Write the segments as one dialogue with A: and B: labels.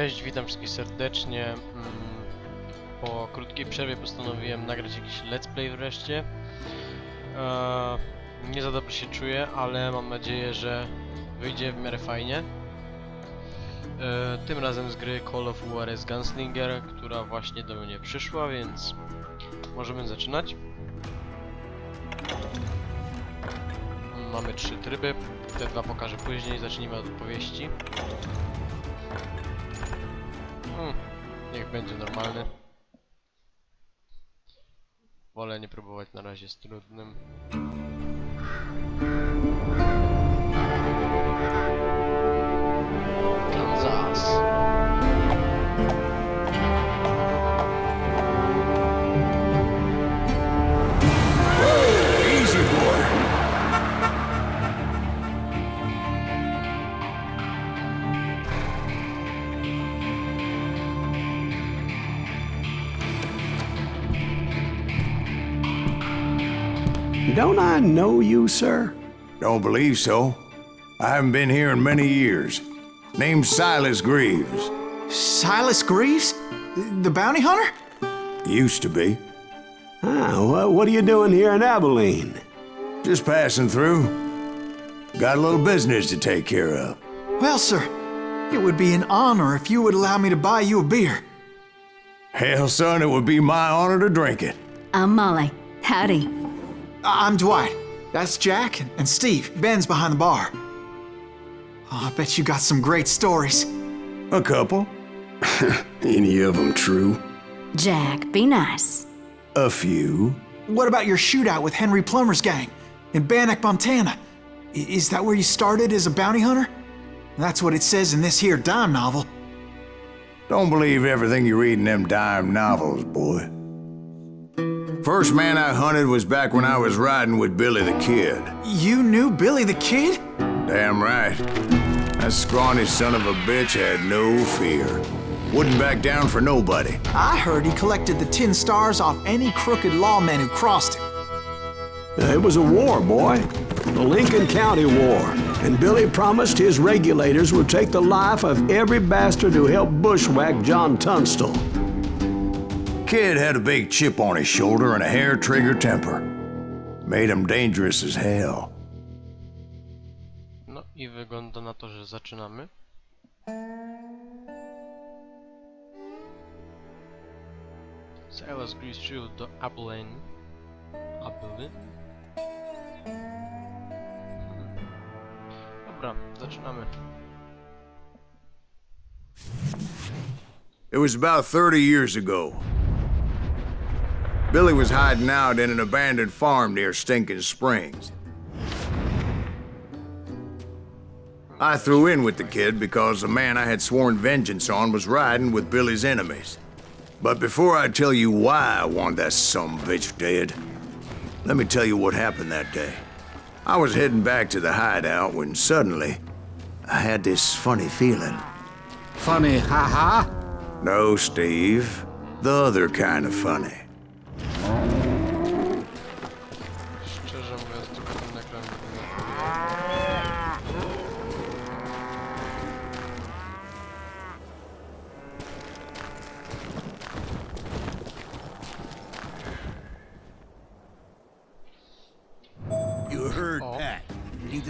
A: Cześć, witam wszystkich serdecznie. Mm, Po krótkiej przerwie postanowiłem nagrać jakiś let's play wreszcie. Eee, Nie za dobrze się czuję, ale mam nadzieję, że wyjdzie w miarę fajnie. Eee, Tym razem z gry Call of Juarez Gunslinger, która właśnie do mnie przyszła, więc możemy zaczynać. Mamy trzy tryby, te dwa pokażę później, zacznijmy od opowieści. Będzie normalny. Wolę nie próbować na razie z trudnym.
B: Don't I know you, sir?
C: Don't believe so. I haven't been here in many years. Name's Silas Greaves.
D: Silas Greaves? The bounty hunter?
C: Used to be.
B: Ah, well, what are you doing here in Abilene?
C: Just passing through. Got a little business to take care of.
D: Well, sir, it would be an honor if you would allow me to buy you a beer.
C: Hell, son, it would be my honor to drink it.
E: I'm Molly. Howdy.
D: I- I'm Dwight. That's Jack and Steve. Ben's behind the bar. Oh, I bet you got some great stories.
C: A couple.
B: Any of them true?
E: Jack, be nice.
C: A few.
D: What about your shootout with Henry Plummer's gang in Bannock, Montana? I- is that where you started as a bounty hunter? That's what it says in this here dime novel.
C: Don't believe everything you read in them dime novels, boy. First man I hunted was back when I was riding with Billy the Kid.
D: You knew Billy the Kid?
C: Damn right. That scrawny son of a bitch had no fear. Wouldn't back down for nobody.
D: I heard he collected the tin stars off any crooked lawmen who crossed him.
B: It was a war, boy. The Lincoln County War. And Billy promised his regulators would take the life of every bastard who helped bushwhack John Tunstall.
C: Kid had a big chip on his shoulder and a hair trigger temper. Made him dangerous as hell.
A: No i wygląda na to, że zaczynamy. Silas Grease przyjął do Abilene. Abilene? Dobra, zaczynamy.
C: It was about 30 years ago. Billy was hiding out in an abandoned farm near Stinking Springs. I threw in with the kid because the man I had sworn vengeance on was riding with Billy's enemies. But before I tell you why I want that some bitch dead, let me tell you what happened that day. I was heading back to the hideout when suddenly I had this funny feeling.
F: Funny, haha.
C: No, Steve. The other kind of funny.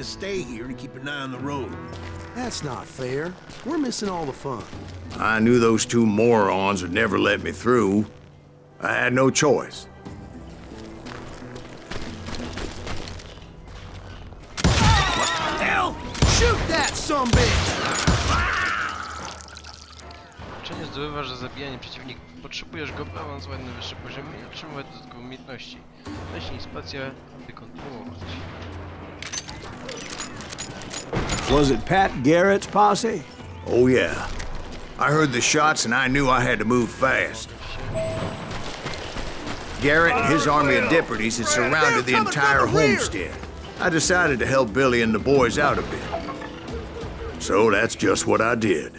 G: To stay here and keep an eye on the road.
H: That's not fair. We're missing all the fun.
C: I knew those two morons would never let me through. I had no choice.
G: Hell! Shoot that some bitch!
A: Uczenie zdobywa, że zabijanie przeciwników. Potrzebujesz go awansować na wyższy poziom i otrzymywać dodatkowe umiejętności. Naciśnij spację, aby kontynuować.
B: Was it Pat Garrett's posse?
C: Oh, yeah. I heard the shots and I knew I had to move fast. Garrett and his army of deputies had surrounded the entire homestead. I decided to help Billy and the boys out a bit. So that's just what I did.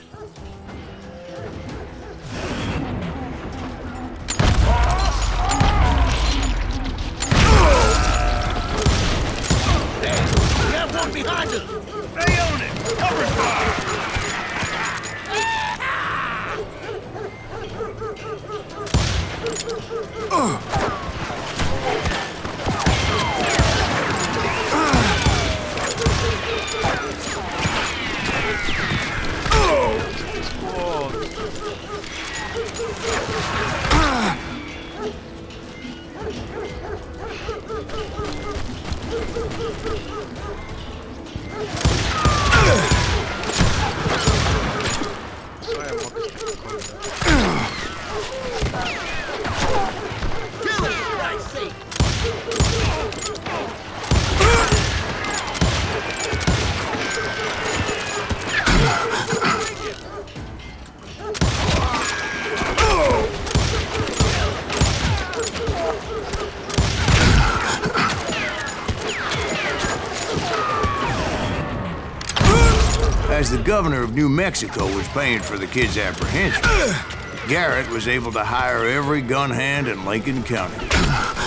C: Realized the governor of New Mexico was paying for the kid's apprehension, Garrett was able to hire every gun hand in Lincoln County.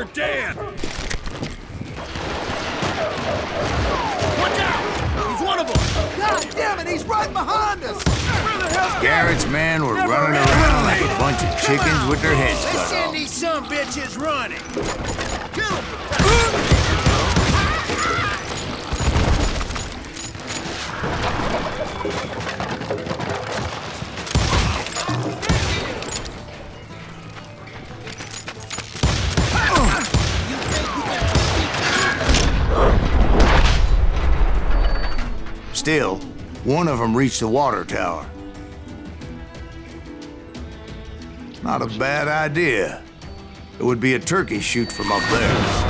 G: You're dead! Watch out! He's one of them! God damn it, he's right behind us! Where the hell's
C: Garrett's men were running around like a bunch of chickens with their heads
G: They
C: cut
G: send
C: off.
G: these some bitches running! Kill him!
C: Still, one of them reached the water tower. Not a bad idea. It would be a turkey shoot from up there.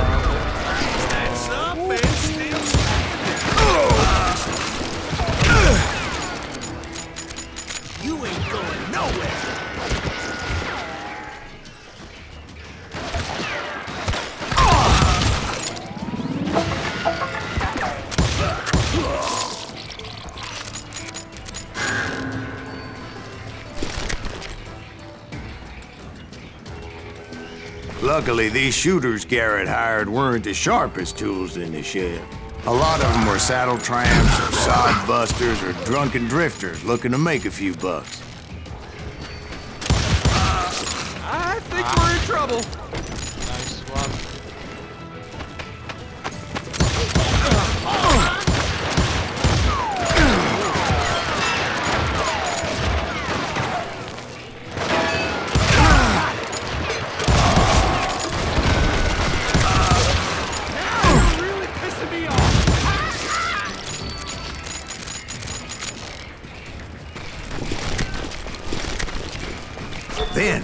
C: Luckily, these shooters Garrett hired weren't the sharpest tools in the shed. A lot of them were saddle tramps or sod busters or drunken drifters looking to make a few bucks.
H: I think we're in trouble.
A: Nice one.
C: Then,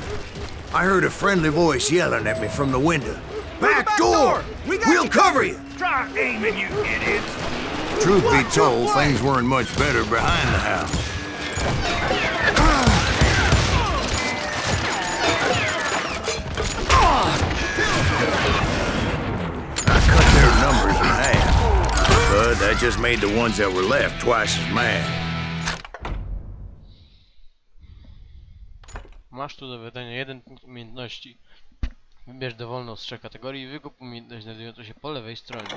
C: I heard a friendly voice yelling at me from the window. Back,
G: back
C: door!
G: door! We you
C: cover you!
G: Try aiming, you idiots!
C: Truth be told, things weren't much better behind the house. I cut their numbers in half, but that just made the ones that were left twice as mad.
A: Masz tu do wydania jeden punkt umiejętności. Wybierz dowolną z trzech kategorii i wykup umiejętność znajdującą się po lewej stronie.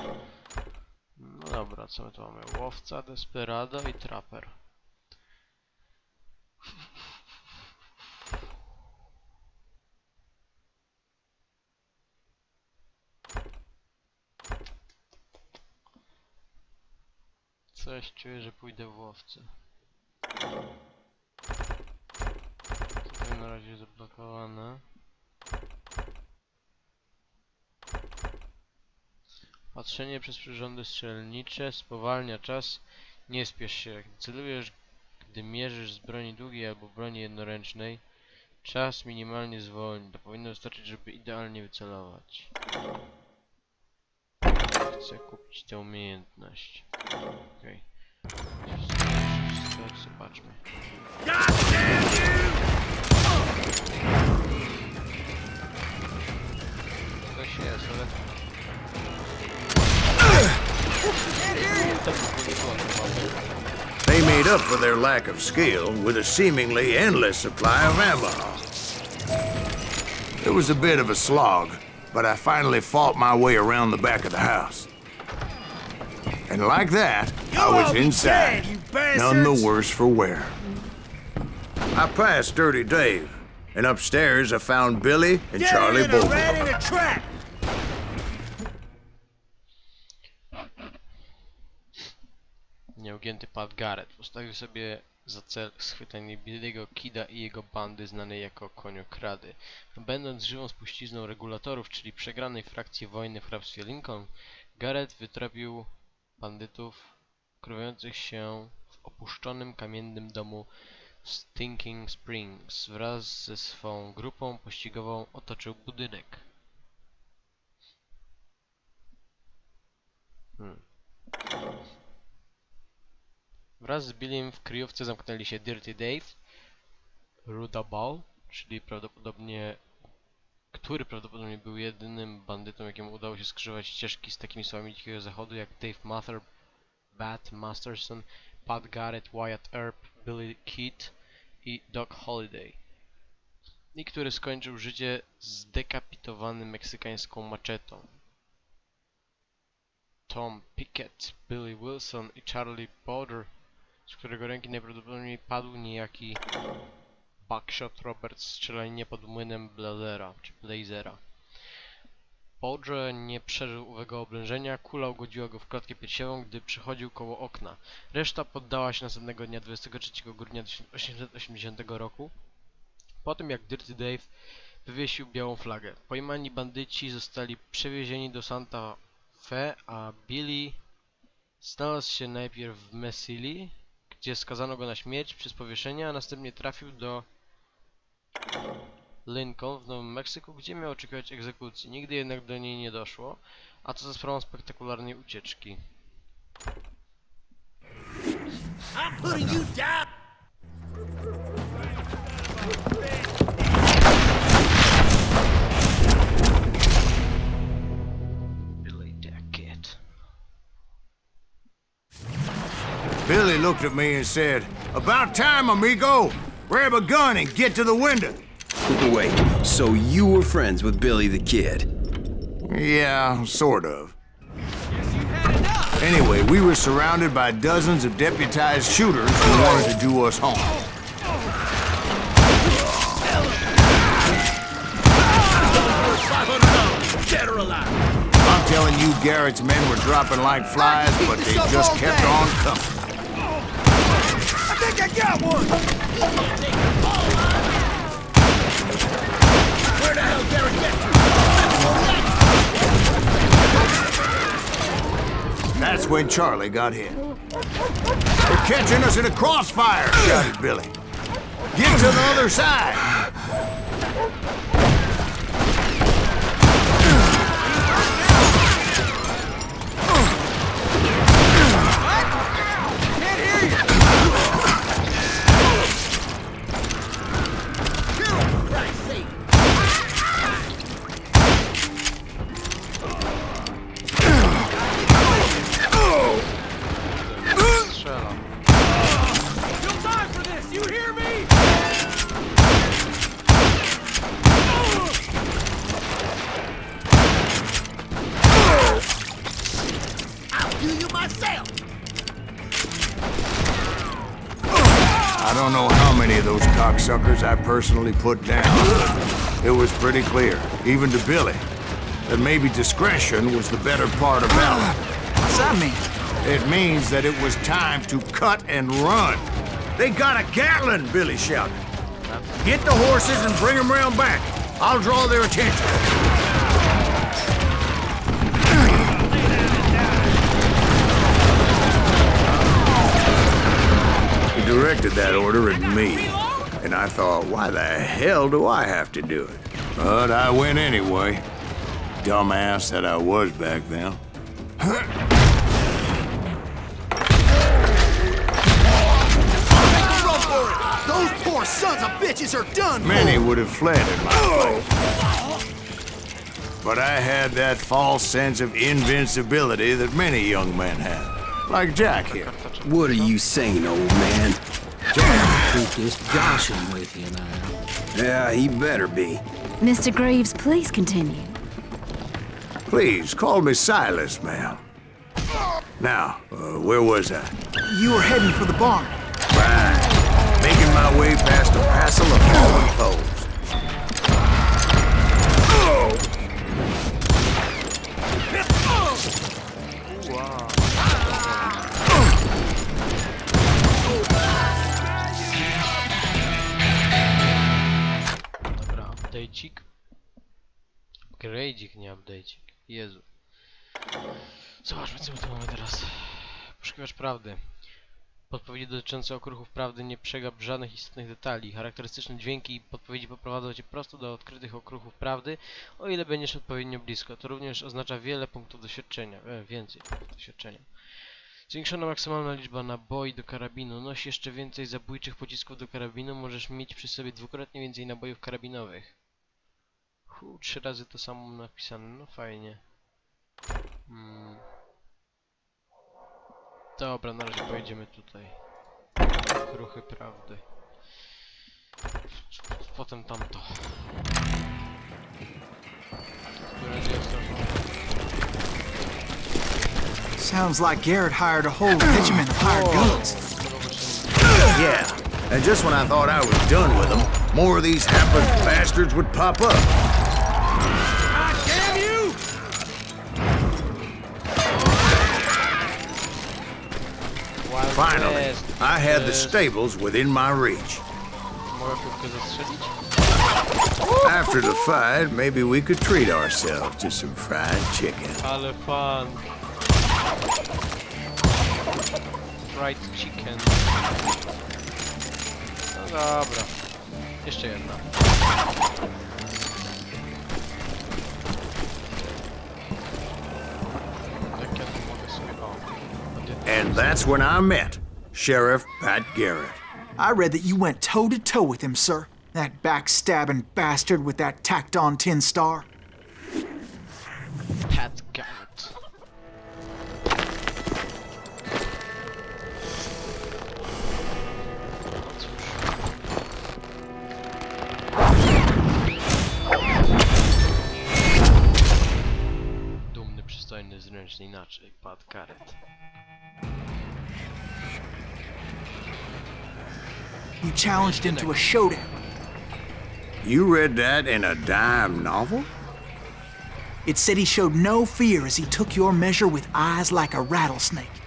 A: No dobra, co my tu mamy? Łowca, desperado i trapper. Coś czuję, że pójdę w łowcę. Na razie zablokowane. Patrzenie przez przyrządy strzelnicze spowalnia czas. Nie spiesz się. Celujesz, gdy mierzysz z broni długiej albo broni jednoręcznej, czas minimalnie zwolni. To powinno wystarczyć, żeby idealnie wycelować. Chcę kupić tę umiejętność. Okej. Okay. Zobaczmy. Coś jest, ale...
C: They made up for their lack of skill with a seemingly endless supply of ammo. It was a bit of a slog, but I finally fought my way around the back of the house. And like that, I was inside,
G: dead,
C: none the worse for wear. I passed Dirty Dave, and upstairs I found Billy and Charlie
G: Dead in a
C: Bolton.
G: rat in a trap!
A: Nieugięty Pat Garrett postawił sobie za cel schwytanie Billy'ego Kida i jego bandy znanej jako koniokrady. Będąc żywą spuścizną regulatorów, czyli przegranej frakcji wojny w hrabstwie Lincoln, Garrett wytropił bandytów krywających się w opuszczonym kamiennym domu Stinking Springs. Wraz ze swą grupą pościgową otoczył budynek. Hmm. Wraz z Billym w kryjówce zamknęli się Dirty Dave, Ruda Ball, czyli prawdopodobnie który prawdopodobnie był jedynym bandytą, jakiemu udało się skrzyżować ścieżki z takimi słowami Dzikiego Zachodu jak Dave Mather, Bat Masterson, Pat Garrett, Wyatt Earp, Billy Keat i Doc Holliday. I który skończył życie zdekapitowany meksykańską maczetą. Tom Pickett, Billy Wilson i Charlie Border, z którego ręki najprawdopodobniej padł niejaki Buckshot Roberts strzelaninie pod młynem Blazera, czy Blazera. Podrze nie przeżył owego oblężenia, kula ugodziła go w klatkę piersiową, gdy przychodził koło okna. Reszta poddała się następnego dnia 23 grudnia 1880 roku, po tym jak Dirty Dave wywiesił białą flagę. Pojmani bandyci zostali przewiezieni do Santa Fe, a Billy znalazł się najpierw w Messili, gdzie skazano go na śmierć przez powieszenie, a następnie trafił do Lincoln w Nowym Meksyku, gdzie miał oczekiwać egzekucji. Nigdy jednak do niej nie doszło, a to za sprawą spektakularnej ucieczki. Billy
C: looked at me and said, About time, amigo! Grab a gun and get to the window.
I: Wait, so you were friends with Billy the Kid?
C: Yeah, sort of. Anyway, we were surrounded by dozens of deputized shooters who wanted to do us harm.
G: Dead or alive!
C: I'm telling you, Garrett's men were dropping like flies, but they just kept on coming.
G: I think I got one!
C: That's when Charlie got hit. They're catching us in a crossfire, shouted Billy. Get to the other side. Those cocksuckers I personally put down, it was pretty clear, even to Billy, that maybe discretion was the better part of valor.
D: What's that mean?
C: It means that it was time to cut and run. They got a Gatlin, Billy shouted. Get the horses and bring them round back. I'll draw their attention. He directed that order at me, and I thought, why the hell do I have to do it? But I went anyway. Dumbass that I was back then.
G: Run! Those poor sons of bitches are done
C: Many would have fled in my place. But I had that false sense of invincibility that many young men have. Like Jack here.
I: What are you saying, old man?
F: Keep this joshing with you now.
I: Yeah, he better be.
E: Mr. Greaves, please continue.
C: Please, call me Silas, ma'am. Now, uh, where was I?
D: You were heading for the barn.
C: Right. Making my way past a passel of fallen foes.
A: Dobra, update'ik. Grade'ik, nie update'ik. Jezu. Zobaczmy co my tu mamy teraz. Poszukiwacz prawdy. Podpowiedzi dotyczące okruchów prawdy nie przegap żadnych istotnych detali. Charakterystyczne dźwięki i podpowiedzi poprowadzą cię prosto do odkrytych okruchów prawdy, o ile będziesz odpowiednio blisko. To również oznacza wiele punktów doświadczenia. E, więcej punktów doświadczenia. Zwiększona maksymalna liczba naboi do karabinu. Nosi jeszcze więcej zabójczych pocisków do karabinu. Możesz mieć przy sobie dwukrotnie więcej nabojów karabinowych. Hu, trzy razy to samo napisane. No fajnie. Hmm. Dobra, na razie pojedziemy tutaj. Ruchy prawdy. Potem tamto.
D: Sounds like Garrett hired a whole regiment of hired guns.
C: Yeah, and just when I thought I was done with them, more of these hapless bastards would pop up. Finally. I had the stables within my reach.
A: Mogę krótko zastrzelić?
C: After the fight, maybe we could treat ourselves to some fried chicken.
A: Ale. Fried chicken. No dobra. Jeszcze jedna.
C: And that's when I met Sheriff Pat Garrett.
D: I read that you went toe to toe with him, sir. That backstabbing bastard with that tacked on tin star.
A: Pat Garrett. Dumny, przystojny, zręczny inaczej, Pat Garrett.
D: You challenged him to a showdown.
C: You read that in a dime novel?
D: It said he showed no fear as he took your measure with eyes like a rattlesnake.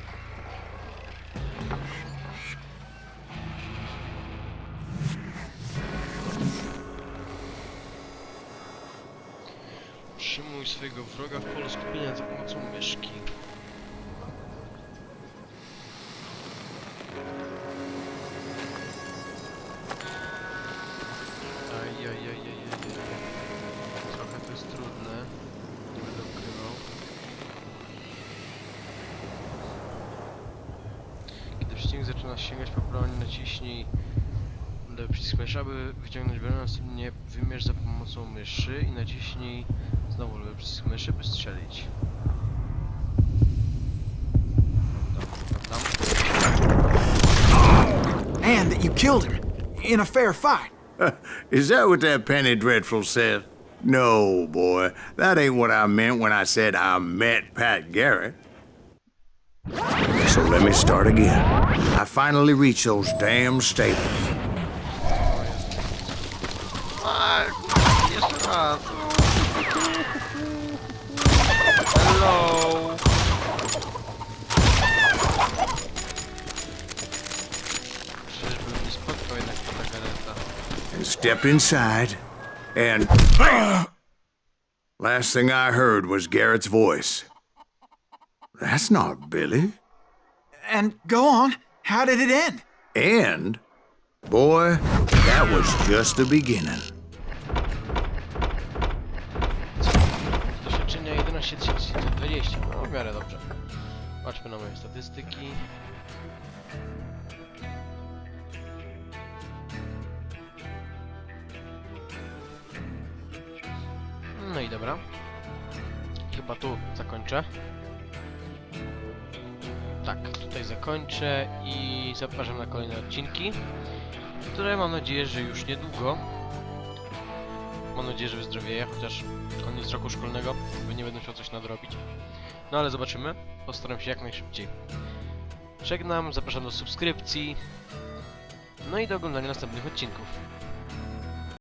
A: Zaczyna sięgać po broń, naciśnij lewy przycisk myszy, aby wyciągnąć broń, następnie wymierz za pomocą myszy i naciśnij znowu lewy przycisk myszy, by strzelić.
D: And that you killed him in a fair fight.
C: Is that what that Penny Dreadful said? No, boy. That ain't what I meant when I said I met Pat Garrett. So let me start again. I finally reached those damn stables.
A: Hello. Czyżbym nie spotkał jednak pana Gareta.
C: and step inside, and last thing I heard was Garrett's voice. That's not Billy.
D: And go on, how did it end?
C: And, boy, that was just the beginning.
A: Doświadczenia 11 20, no w miarę dobrze. Patrzmy na moje statystyki. No i dobra. Chyba tu zakończę. Tak, tutaj zakończę i zapraszam na kolejne odcinki, które mam nadzieję, że już niedługo. Mam nadzieję, że wyzdrowieję, chociaż koniec roku szkolnego, nie będę musiał coś nadrobić. No ale zobaczymy. Postaram się jak najszybciej. Żegnam, zapraszam do subskrypcji. No i do oglądania następnych odcinków.